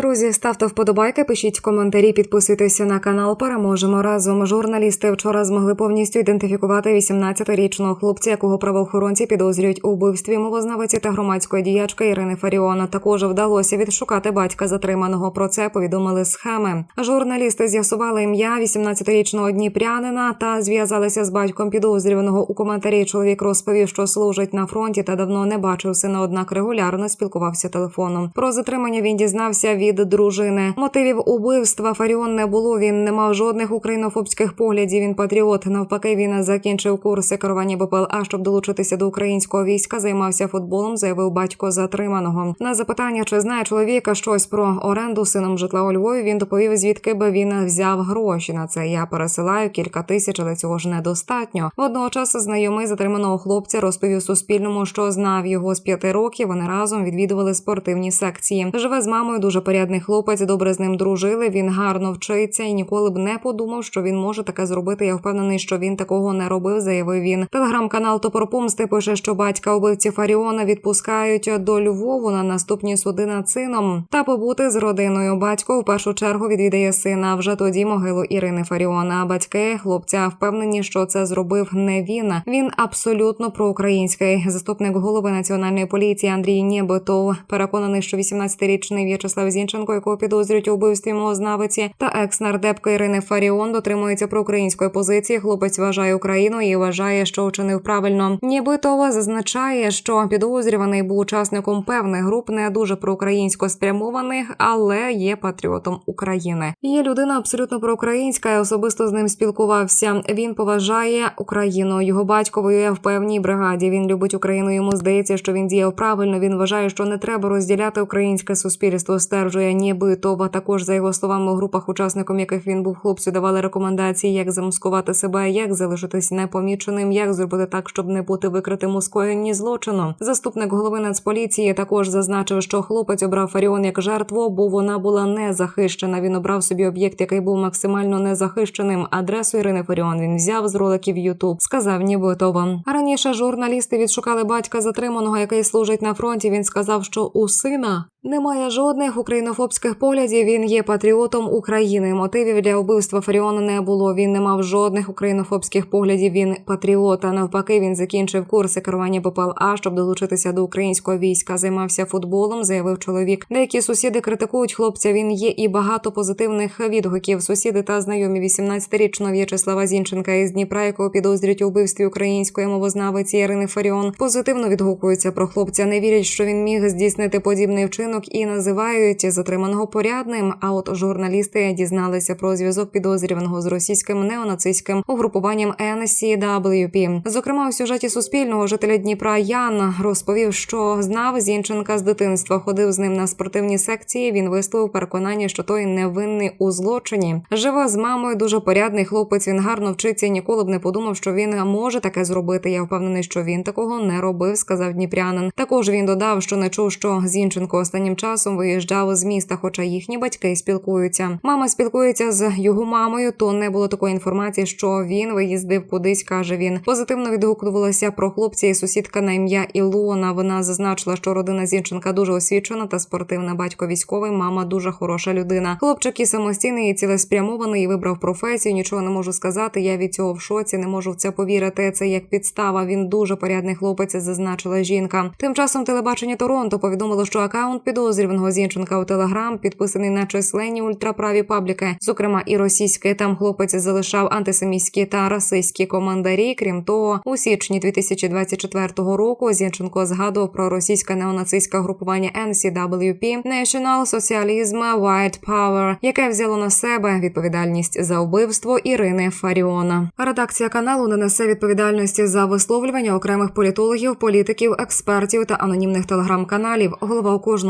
Друзі, ставте вподобайки, пишіть коментарі, підписуйтеся на канал. Переможемо разом. Журналісти вчора змогли повністю ідентифікувати 18-річного хлопця, якого правоохоронці підозрюють у вбивстві мовознавиці та громадської діячки Ірини Фаріона. Також вдалося відшукати батька затриманого. Про це повідомили схеми. Журналісти з'ясували ім'я 18-річного дніпрянина та зв'язалися з батьком підозрюваного. У коментарі чоловік розповів, що служить на фронті та давно не бачив сина, однак регулярно спілкувався телефоном. Про затримання він дізнався від дружини. Мотивів убивства Фаріон не було. Він не мав жодних українофобських поглядів. Він патріот. Навпаки, він закінчив курси керування БПЛА, щоб долучитися до українського війська. Займався футболом. Заявив батько затриманого. На запитання, чи знає чоловіка щось про оренду сином житла у Львові. Він доповів, звідки би він взяв гроші на це. Я пересилаю кілька тисяч, але цього ж недостатньо. Водночас знайомий затриманого хлопця розповів Суспільному, що знав його з п'яти років. Вони разом відвідували спортивні секції. Живе з мамою дуже порядний хлопець. Добре з ним дружили. Він гарно вчиться і ніколи б не подумав, що він може таке зробити. Я впевнений, що він такого не робив. Заявив він. Телеграм-канал Топор Помсти пише, що батька убивці Фаріона відпускають до Львову на наступні суди над сином та побути з родиною. Батько в першу чергу відвідає сина. Вже тоді могилу Ірини Фаріона. Батьки хлопця впевнені, що це зробив не він. Він абсолютно проукраїнський. Заступник голови національної поліції Андрій Нєбитов переконаний, що 18-річний В'ячеслав Зінченко, якого підозрюють у вбивстві мовознавиці, та екс-нардепка Ірини Фаріон дотримується проукраїнської позиції. Хлопець вважає Україну і вважає, що вчинив правильно. Нібито зазначає, що підозрюваний був учасником певних груп, не дуже проукраїнсько спрямованих, але є патріотом України. Є людина абсолютно проукраїнська. Я особисто з ним спілкувався. Він поважає Україну. Його батько воює в певній бригаді. Він любить Україну. Йому здається, що він діяв правильно. Він вважає, що не треба розділяти українське суспільство. Стверджує нібито. Також за його словами у групах, учасником яких він був хлопцю, давали рекомендації, як замаскувати себе, як залишитись непоміченим, як зробити так, щоб не бути викритим у скоєнні злочину. Заступник голови Нацполіції також зазначив, що хлопець обрав Фаріон як жертву, бо вона була не захищена. Він обрав собі об'єкт, який був максимально незахищеним. Адресу Ірини Фаріон він взяв з роликів Ютуб. Сказав нібито. А раніше журналісти відшукали батька затриманого, який служить на фронті. Він сказав, що у сина немає жодних українофобських поглядів. Він є патріотом України. Мотивів для вбивства Фаріона не було. Він не мав жодних українофобських поглядів. Він патріот. А навпаки, він закінчив курси керування БПЛА, щоб долучитися до українського війська. Займався футболом. Заявив чоловік. Деякі сусіди критикують хлопця. Він є і багато позитивних відгуків. Сусіди та знайомі 18-річного В'ячеслава Зінченка із Дніпра, якого підозрюють у вбивстві української мовознавиці Ірини Фаріон. Позитивно відгукуються про хлопця. Не вірять, що він міг здійснити подібний вчинок і називають затриманого порядним. А от журналісти дізналися про зв'язок підозрюваного з російським неонацистським угрупуванням NCWP. Зокрема, у сюжеті Суспільного жителя Дніпра Ян розповів, що знав Зінченка з дитинства, ходив з ним на спортивні секції. Він висловив переконання, що той невинний у злочині. Живе з мамою, дуже порядний хлопець. Він гарно вчиться. і Ніколи б не подумав, що він може таке зробити. Я впевнений, що він такого не робив, сказав Дніпрянин. Також він додав, що не чув, що Зінченко останнім часом виїжджав з міста, хоча їхні батьки спілкуються. Мама спілкується з його мамою. То не було такої інформації, що він виїздив кудись, каже він. Позитивно відгукувалася про хлопця і сусідка на ім'я Ілона. Вона зазначила, що родина Зінченка дуже освічена та спортивна. Батько військовий, мама дуже хороша людина. Хлопчик і самостійний і цілеспрямований і вибрав професію. Нічого не можу сказати. Я від цього в шоці, не можу в це повірити. Це як підстава. Він дуже порядний хлопець, зазначила жінка. Тим часом телебачення Торонто повідомило, що акаунт підозрюваного Зінченка у Телеграм підписаний на численні ультраправі пабліки, зокрема і російське. Там хлопець залишав антисемітські та расистські коментарі. Крім того, у січні 2024 року Зінченко згадував про російське неонацистське групування NCWP National Socialism White Power, яке взяло на себе відповідальність за вбивство Ірини Фаріона. Редакція каналу не несе відповідальності за висловлювання окремих політологів, політиків, експертів та анонімних телеграм-каналів. Голова у